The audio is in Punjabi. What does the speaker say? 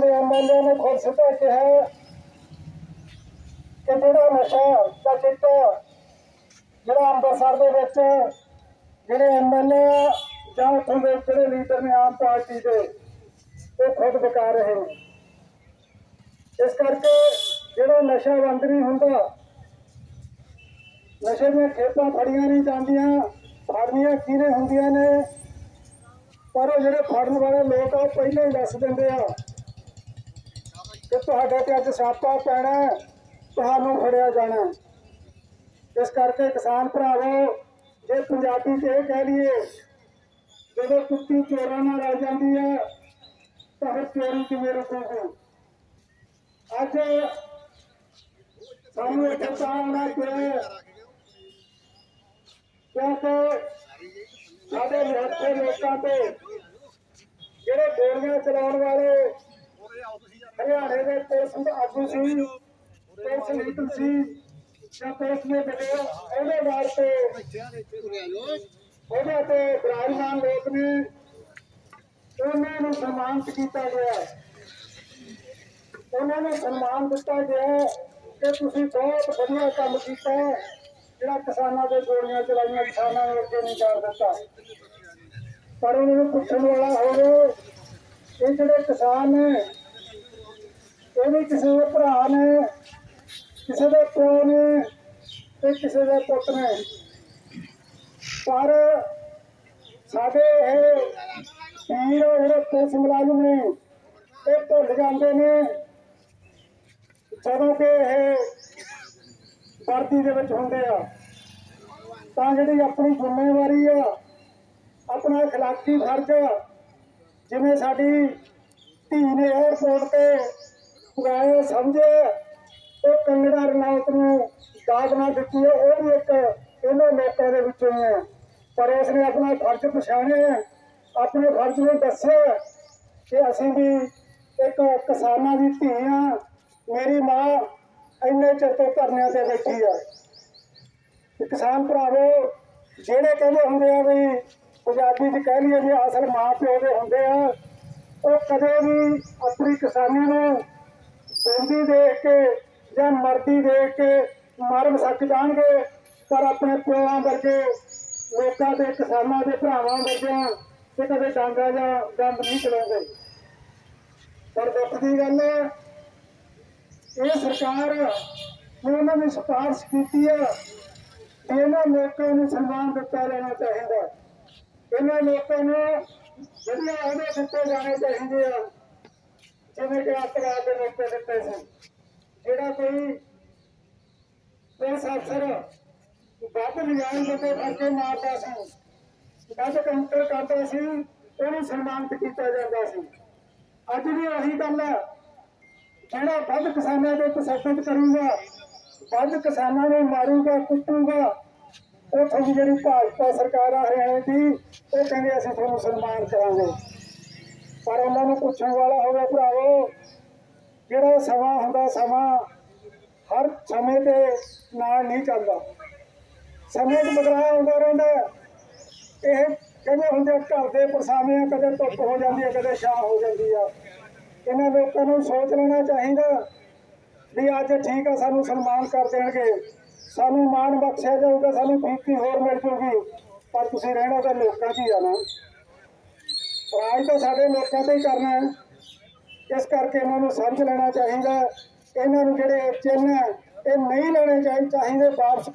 ਦੇ ਐਮਐਲਏ ਨੇ ਖੁਦ ਸਿੱਧਾ ਕਿਹਾ ਕਿ ਜਿਹੜਾ ਨਸ਼ਾ ਦਾ ਚਿੱਟਾ ਜਿਹੜਾ ਅੰਮ੍ਰਿਤਸਰ ਦੇ ਵਿੱਚ ਜਿਹੜੇ ਐਮਐਲਏ ਆ ਜਾਂ ਉੱਥੋਂ ਦੇ ਜਿਹੜੇ ਲੀਡਰ ਨੇ ਆਮ ਪਾਰਟੀ ਦੇ, ਉਹ ਖੁਦ ਵਿਕਾ ਰਹੇ ਨੇ। ਇਸ ਕਰਕੇ ਜਿਹੜਾ ਨਸ਼ਾ ਬੰਦ ਨਹੀਂ ਹੁੰਦਾ, ਨਸ਼ੇ ਦੀਆਂ ਖੇਪਾਂ ਫੜੀਆਂ ਨਹੀਂ ਜਾਂਦੀਆਂ, ਫੜਨੀਆਂ ਕਿਹਨੇ ਹੁੰਦੀਆਂ ਨੇ? ਪਰ ਉਹ ਜਿਹੜੇ ਫੜਨ ਵਾਲੇ ਲੋਕ ਆ, ਉਹ ਪਹਿਲਾਂ ਹੀ ਦੱਸ ਦਿੰਦੇ ਆ ਕਿ ਤੁਹਾਡੇ ਤੇ ਅੱਜ ਛਾਪਾ ਪੈਣਾ ਤੁਹਾਨੂੰ ਫੜਿਆ ਜਾਣਾ ਇਸ ਕਰਕੇ ਕਿਸਾਨ ਭਰਾਵੋ, ਜੇ ਪੰਜਾਬੀ ਚ ਇਹ ਕਹਿ ਲਈਏ, ਜਦੋਂ ਕੁੱਤੀ ਚੋਰਾਂ ਨਾਲ ਆ ਜਾਂਦੀ ਹੈ, ਤਾਂ ਫਿਰ ਚੋਰੀ ਕਿਵੇਂ ਰੁਕੂਗੀ? ਅੱਜ ਸਾਨੂੰ ਇੱਥੇ ਤਾਂ ਆਉਣਾ ਪਿਆ ਕਿਉਂਕਿ ਸਾਡੇ ਨਿਹੱਥੇ ਲੋਕਾਂ ਤੇ ਜਿਹੜੇ ਗੋਲੀਆਂ ਚਲਾਉਣ ਵਾਲੇ ਹਰਿਆਣੇ ਦੇ ਪੁਲਿਸ ਦੇ ਆਗੂ ਸੀ। ਪੁਲਿਸ ਲੀਡਰ ਸੀ। ਜਾਂ ਪੁਲਿਸ ਨੇ ਬਣੇ ਉਹਦੇ ਵਾਰ ਤੇ ਉਹਦੇ ਤੇ ਬਰਾਜਮਾਨ ਲੋਕ ਨੇ ਉਹਨਾਂ ਨੂੰ ਸਨਮਾਨਿਤ ਕੀਤਾ ਗਿਆ। ਉਹਨਾਂ ਨੂੰ ਸਨਮਾਨ ਦਿੱਤਾ ਗਿਆ ਕਿ ਤੁਸੀਂ ਬਹੁਤ ਵਧੀਆ ਕੰਮ ਕੀਤਾ, ਜਿਹੜਾ ਕਿਸਾਨਾਂ ਦੇ ਗੋਲੀਆਂ ਚਲਾਈਆਂ, ਕਿਸਾਨਾਂ ਨੂੰ ਅੱਗੇ ਨਹੀਂ ਕਰ ਦਿੱਤਾ। ਪਰ ਉਹਨਾਂ ਨੂੰ ਪੁੱਛਣ ਵਾਲਾ ਹੋਵੇ, ਇਹ ਜਿਹੜੇ ਕਿਸਾਨ ਨੇ ਇਹ ਵੀ ਕਿਸੇ ਦੇ ਭਰਾ ਨੇ, ਕਿਸੇ ਦੇ ਪਿਓ ਨੇ ਤੇ ਕਿਸੇ ਦੇ ਪੁੱਤ ਨੇ। ਪਰ ਸਾਡੇ ਇਹ ਵੀਰ ਜਿਹੜੇ ਪੁਲਿਸ ਮੁਲਾਜ਼ਮ ਨੇ, ਇਹ ਭੁੱਲ ਜਾਂਦੇ ਨੇ ਜਦੋਂ ਕਿ ਇਹ ਵਰਦੀ ਦੇ ਵਿੱਚ ਹੁੰਦੇ ਆ। ਤਾਂ ਜਿਹੜੀ ਆਪਣੀ ਜ਼ਿੰਮੇਵਾਰੀ ਆ, ਆਪਣਾ اخلاقی ਫਰਜ਼ ਜਿਵੇਂ ਸਾਡੀ ਧੀ ਨੇ 에어ਪੋਰਟ ਤੇ ਪੁਗਾਇਆ ਸਮਝੇ ਉਹ ਕੰਗੜਾ ਰਣੌਤ ਨੂੰ ਦਾਗ ਨਾ ਦਿੱਤੀ ਹੈ, ਉਹ ਵੀ ਇੱਕ ਇਹਨਾਂ ਲੋਕਾਂ ਦੇ ਵਿੱਚੋਂ ਹੈ। ਪਰ ਉਸ ਨੇ ਆਪਣਾ ਫਰਜ਼ ਪਛਾਣਿਆ ਆਪਣੇ ਫਰਜ਼ ਨੂੰ ਦੱਸਿਆ ਕਿ ਅਸੀਂ ਵੀ ਇੱਕ ਕਿਸਾਨਾਂ ਦੀ ਧੀ ਆ ਮੇਰੀ ਮਾਂ ਇੰਨੇ ਚਿਰ ਤੋਂ ਧਰਨਿਆਂ ਤੇ ਬੈਠੀ ਆ। ਕਿਸਾਨ ਭਰਾਵੋ, ਜਿਹੜੇ ਕਹਿੰਦੇ ਹੁੰਦੇ ਆ ਵੀ ਪੰਜਾਬੀ ਚ ਕਹਿ ਲਈਏ ਵੀ ਅਸਲ ਮਾਂ ਪਿਓ ਦੇ ਹੁੰਦੇ ਆ, ਉਹ ਕਦੇ ਵੀ ਆਪਣੀ ਕਿਸਾਨੀ ਨੂੰ ਬੰਦੀ ਦੇਖ ਕੇ ਜਾਂ ਮਰਦੀ ਦੇਖ ਕੇ ਮਰ ਸੱਕ ਜਾਣਗੇ, ਪਰ ਆਪਣੇ ਪਿਓਾਂ ਵਰਗੇ ਲੋਕਾਂ ਦੇ, ਕਿਸਾਨਾਂ ਦੇ, ਭਰਾਵਾਂ ਵਰਗਿਆਂ ਤੇ ਕਦੇ ਡਾਂਗਾ ਜਾਂ ਗੰਦ ਨਹੀਂ ਚਲਾਉਂਦੇ। ਪਰ ਦੁੱਖ ਦੀ ਗੱਲ ਹੈ, ਇਹ ਸਰਕਾਰ ਨੇ ਉਹਨਾਂ ਨੇ ਸਿਫਾਰਿਸ਼ ਕੀਤੀ ਹੈ ਇਹਨਾਂ ਲੋਕਾਂ ਨੂੰ ਸਨਮਾਨ ਦਿੱਤਾ ਜਾਣਾ ਚਾਹੀਦਾ ਇਹਨਾਂ ਲੋਕਾਂ ਨੂੰ ਵਧੀਆ ਅਹੁਦੇ ਦਿੱਤੇ ਜਾਣੇ ਚਾਹੀਦੇ ਆ। ਜਿਵੇਂ ਕਿ ਅੱਤਵਾਦ ਦੇ ਮੌਕੇ ਦਿੱਤੇ ਸੀ। ਜਿਹੜਾ ਕੋਈ ਪੁਲਿਸ ਅਫਸਰ ਵੱਧ ਨਿਆਂ ਦੇ ਕਰਕੇ ਮਾਰਦਾ ਸੀ, ਵੱਧ ਕਾਊਂਟਰ ਕਰਦਾ ਸੀ, ਉਹਨੂੰ ਸਨਮਾਨਿਤ ਕੀਤਾ ਜਾਂਦਾ ਸੀ। ਅੱਜ ਵੀ ਉਹੀ ਗੱਲ ਹੈ, ਜਿਹੜਾ ਵੱਧ ਕਿਸਾਨਾਂ ਦੇ ਤਸ਼ੱਦਦ ਕਰੂਗਾ, ਵੱਧ ਕਿਸਾਨਾਂ ਨੂੰ ਮਾਰੂਗਾ, ਕੁੱਟੂਗਾ, ਉਹ ਤੁਹਾਡੀ ਜਿਹੜੀ ਭਾਜਪਾ ਸਰਕਾਰ ਆ ਹਰਿਆਣੇ ਦੀ, ਉਹ ਕਹਿੰਦੇ ਅਸੀਂ ਤੁਹਾਨੂੰ ਸਨਮਾਨ ਕਰਾਂਗੇ। ਪਰ ਉਹਨਾਂ ਨੂੰ ਪੁੱਛਣ ਵਾਲਾ ਹੋਵੇ ਭਰਾਵੋ ਜਿਹੜਾ ਸਮਾਂ ਹੁੰਦਾ ਸਮਾਂ ਹਰ ਸਮੇਂ ਦੇ ਨਾਲ ਨਹੀਂ ਚੱਲਦਾ। ਸਮੇਂ 'ਚ ਬਦਲਾਅ ਆਉਂਦਾ ਰਹਿੰਦਾ ਇਹ ਕਹਿੰਦੇ ਹੁੰਦੇ ਆ, ਘਰ ਦੇ ਪਰਸਾਵੇਂ ਆ, ਕਦੇ ਧੁੱਪ ਹੋ ਜਾਂਦੀ ਹੈ ਕਦੇ ਛਾਂ ਹੋ ਜਾਂਦੀ ਆ। ਇਹਨਾਂ ਲੋਕਾਂ ਨੂੰ ਸੋਚ ਲੈਣਾ ਚਾਹੀਦਾ ਵੀ ਅੱਜ ਠੀਕ ਆ ਸਾਨੂੰ ਸਨਮਾਨ ਕਰ ਦੇਣਗੇ। ਸਾਨੂੰ ਮਾਣ ਬਖਸ਼ਿਆ ਜਾਊਗਾ ਸਾਨੂੰ ਫੀਤੀ ਹੋਰ ਮਿਲ ਜੂਗੀ। ਪਰ ਤੁਸੀਂ ਰਹਿਣਾ ਤਾਂ ਲੋਕਾਂ 'ਚ ਹੀ ਆ ਨਾ। ਰਾਜ ਤਾਂ ਸਾਡੇ ਲੋਕਾਂ ਤੇ ਹੀ ਕਰਨਾ ਹੈ। ਇਸ ਕਰਕੇ ਇਹਨਾਂ ਨੂੰ ਸਮਝ ਲੈਣਾ ਚਾਹੀਦਾ ਇਹਨਾਂ ਨੂੰ ਜਿਹੜੇ ਚਿੰਨ੍ਹ ਹੈ, ਇਹ ਨਹੀਂ ਲੈਣੇ ਚਾਹੀ- ਚਾਹੀਦੇ ਵਾਪਸ